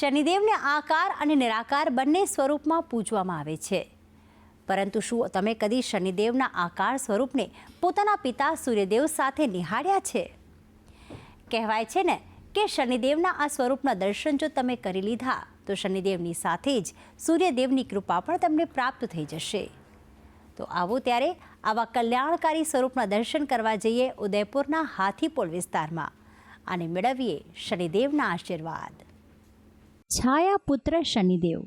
શનિદેવને આકાર અને નિરાકાર બંને સ્વરૂપમાં પૂજવામાં આવે છે. પરંતુ શું તમે કદી શનિદેવના આકાર સ્વરૂપને પોતાના પિતા સૂર્યદેવ સાથે નિહાળ્યા છે? કહેવાય છે ને કે શનિદેવના આ સ્વરૂપના દર્શન જો તમે કરી લીધા, તો શનિદેવની સાથે જ સૂર્યદેવની કૃપા પણ તમને પ્રાપ્ત થઈ જશે. તો આવો ત્યારે આવા કલ્યાણકારી સ્વરૂપના દર્શન કરવા જઈએ ઉદયપુરના હાથીપોલ વિસ્તારમાં. અને મેળવીએ શનિદેવના આશીર્વાદ. છાયા પુત્ર શનિદેવ.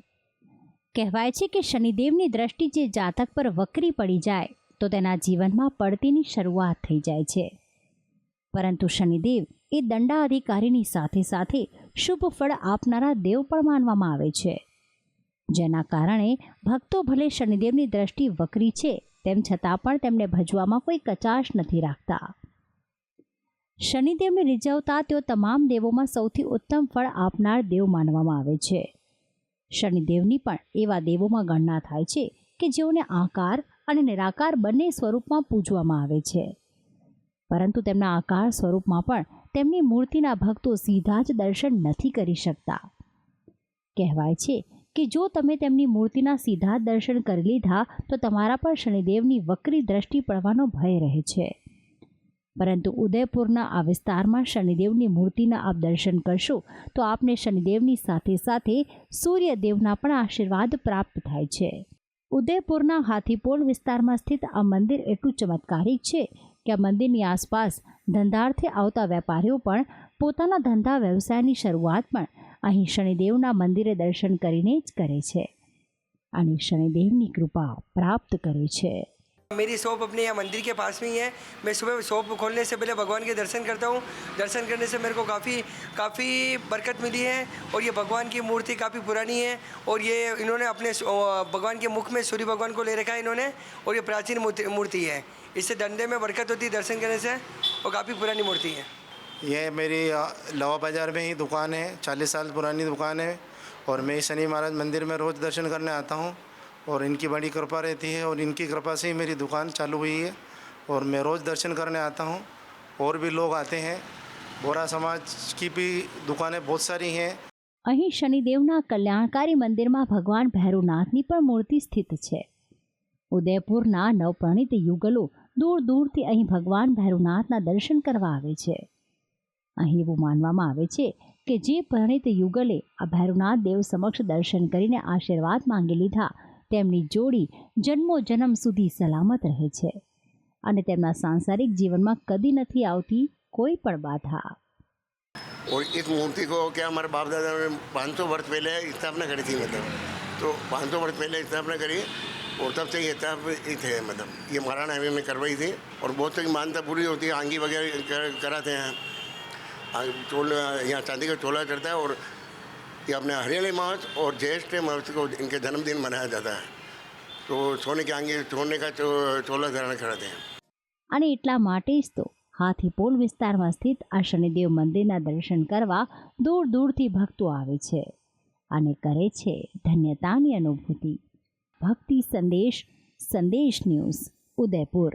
કહેવાય છે કે શનિદેવની દ્રષ્ટિ જે જાતક પર વકરી પડી જાય, તો તેના જીવનમાં પડતીની શરૂઆત થઈ જાય છે. પરંતુ શનિદેવ એ દંડા અધિકારીની સાથે સાથે શુભ ફળ આપનારા દેવ પણ માનવામાં આવે છે. જેના કારણે ભક્તો ભલે શનિદેવની દ્રષ્ટિ વકરી છે, તેમ છતાં પણ તેમને ભજવામાં કોઈ કચાશ નથી રાખતા. શનિદેવને રીઝવતા તેઓ તમામ દેવોમાં સૌથી ઉત્તમ ફળ આપનાર દેવ માનવામાં આવે છે. શનિદેવની પણ એવા દેવોમાં ગણના થાય છે કે જેઓને આકાર અને નિરાકાર બંને સ્વરૂપમાં પૂજવામાં આવે છે. પરંતુ તેમના આકાર સ્વરૂપમાં પણ તેમની મૂર્તિના ભક્તો સીધા જ દર્શન નથી કરી શકતા. કહેવાય છે કે જો તમે તેમની મૂર્તિના સીધા દર્શન કરી લીધા તો તમારા પર શનિદેવની વક્રી દ્રષ્ટિ પડવાનો ભય રહે છે. પરંતુ ઉદયપુરના આ વિસ્તારમાં શનિદેવની મૂર્તિના આપ દર્શન કરશો તો આપને શનિદેવની સાથે સાથે સૂર્યદેવના પણ આશીર્વાદ પ્રાપ્ત થાય છે. ઉદયપુરના હાથીપોળ વિસ્તારમાં સ્થિત આ મંદિર એટલું ચમત્કારિક છે કે આ મંદિરની આસપાસ ધંધાર્થે આવતા વેપારીઓ પણ પોતાના ધંધા વ્યવસાયની શરૂઆત પણ અહીં શનિદેવના મંદિરે દર્શન કરીને જ કરે છે અને શનિદેવની કૃપા પ્રાપ્ત કરે છે. मेरी शॉप अपने यहाँ मंदिर के पास में ही है। मैं सुबह शॉप खोलने से पहले भगवान के दर्शन करता हूँ। दर्शन करने से मेरे को काफ़ी काफ़ी बरकत मिली है और ये भगवान की मूर्ति काफ़ी पुरानी है और ये इन्होंने अपने भगवान के मुख में सूर्य भगवान को ले रखा है इन्होंने और ये प्राचीन मूर्ति है। इससे धंधे में बरकत होती है दर्शन करने से और काफ़ी पुरानी मूर्ति है। ये मेरी लवा बाज़ार में ही दुकान है। चालीस साल पुरानी दुकान है और मैं शनि महाराज मंदिर में रोज़ दर्शन करने आता हूँ। और इनकी बड़ी कृपा रहती है और इनकी कृपा से ही मेरी दुकान चालू हुई है और मैं रोज़ दर्शन करने आता हूँ और भी लोग आते हैं बोरा समाज की भी दुकानें बहुत सारी हैं અહીં શનિદેવના કલ્યાણકારી મંદિરમાં ભગવાન ભૈરવનાથની પણ મૂર્તિ સ્થિત છે ઉદયપુરના નવપરણિત યુગલો દૂર દૂરથી અહીં ભગવાન ભૈરવનાથના દર્શન કરવા આવે છે અહીં એવું માનવામાં આવે છે કે જે પરણિત યુગલે આ ભૈરવનાથ દેવ સમક્ષ દર્શન કરીને આશીર્વાદ માંગી લીધા તેમની જોડી જન્મો જન્મ સુધી સલામત રહે છે અને તેમના સાંસારિક જીવનમાં કદી નથી આવતી કોઈ પણ બાધા और इस मूर्ति को क्या हमारे बाप दादा ने पाँच सौ वर्ष पहले स्थापना करी थी मतलब तो पाँच सौ वर्ष पहले स्थापना करी और तब से ये स्थापित थे मतलब ये महाराणा हमें में करवाई थी और बहुत सारी मान्यता पूरी होती है आंगी वगैरह कर, कराते हैं आ- चोला यहाँ चांदी का चोला चढ़ता है और ये अपने हरियाली मास और ज्येष्ठ मास को इनके जन्मदिन मनाया जाता है तो सोने की आंगी सोने का चो, चोला धारण कराते हैं અને એટલા માટે જ તો હાથીપોલ વિસ્તારમાં સ્થિત આ શનિદેવ મંદિરના દર્શન કરવા દૂર દૂરથી ભક્તો આવે છે અને કરે છે ધન્યતાની અનુભૂતિ ભક્તિ સંદેશ સંદેશ ન્યૂઝ ઉદયપુર